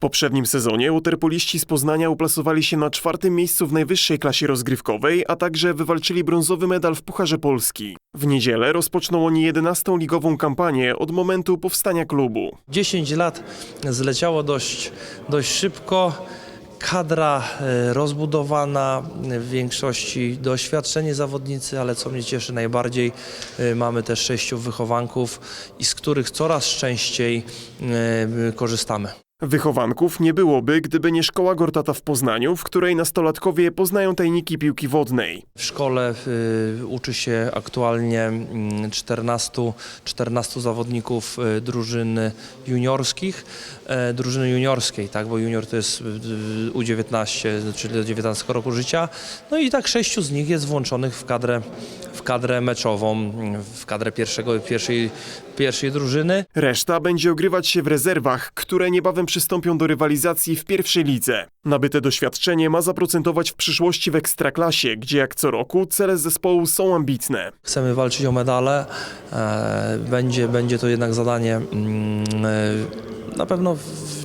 poprzednim sezonie waterpoliści z Poznania uplasowali się na czwartym miejscu w najwyższej klasie rozgrywkowej, a także wywalczyli brązowy medal w Pucharze Polski. W niedzielę rozpoczną oni 11. ligową kampanię od momentu powstania klubu. 10 lat zleciało dość, dość szybko. Kadra e, rozbudowana, w większości doświadczeni zawodnicy, ale co mnie cieszy najbardziej, e, mamy też sześciu wychowanków i z których coraz częściej e, korzystamy. Wychowanków nie byłoby, gdyby nie szkoła Gortata w Poznaniu, w której nastolatkowie poznają tajniki piłki wodnej. W szkole y, uczy się aktualnie mm, 14, 14 zawodników y, drużyn juniorskich, e, drużyny juniorskiej, tak, bo junior to jest y, y, U19, czyli do 19 roku życia. No i tak sześciu z nich jest włączonych w kadrę, w kadrę meczową, w kadrę pierwszego, pierwszej, pierwszej drużyny. Reszta będzie ogrywać się w rezerwach, które niebawem przystąpią do rywalizacji w pierwszej lidze. Nabyte doświadczenie ma zaprocentować w przyszłości w ekstraklasie, gdzie jak co roku cele zespołu są ambitne. Chcemy walczyć o medale. E, Będzie, będzie to jednak zadanie mm, e, na pewno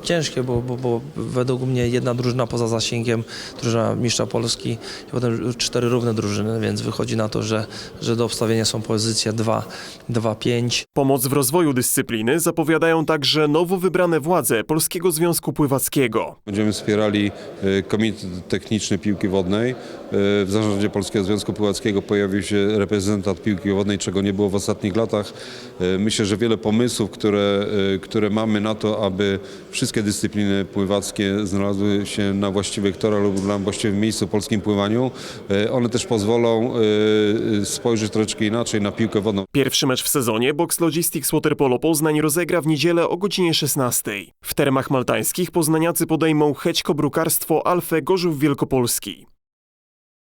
ciężkie, bo, bo, bo według mnie jedna drużyna poza zasięgiem, drużyna mistrza Polski i potem cztery równe drużyny, więc wychodzi na to, że, że do obstawienia są pozycje 2, 2, 5. Pomoc w rozwoju dyscypliny zapowiadają także nowo wybrane władze Polskiego Związku Pływackiego. Będziemy wspierali e, Komitet Techniczny Piłki Wodnej. E, W zarządzie Polskiego Związku Pływackiego pojawił się reprezentant piłki wodnej, czego nie było w ostatnich latach. E, Myślę, że wiele pomysłów, które, które mamy na to, aby wszystkie dyscypliny pływackie znalazły się na właściwych torach lub na właściwym miejscu w polskim pływaniu, e, one też pozwolą e, spojrzeć troszeczkę inaczej na piłkę wodną. Pierwszy mecz w sezonie Box Logistics Waterpolo Poznań rozegra w niedzielę o godzinie 16. W termach maltańskich poznaniacy podejmą Hećko Brukarstwo Alfę Gorzów Wielkopolski.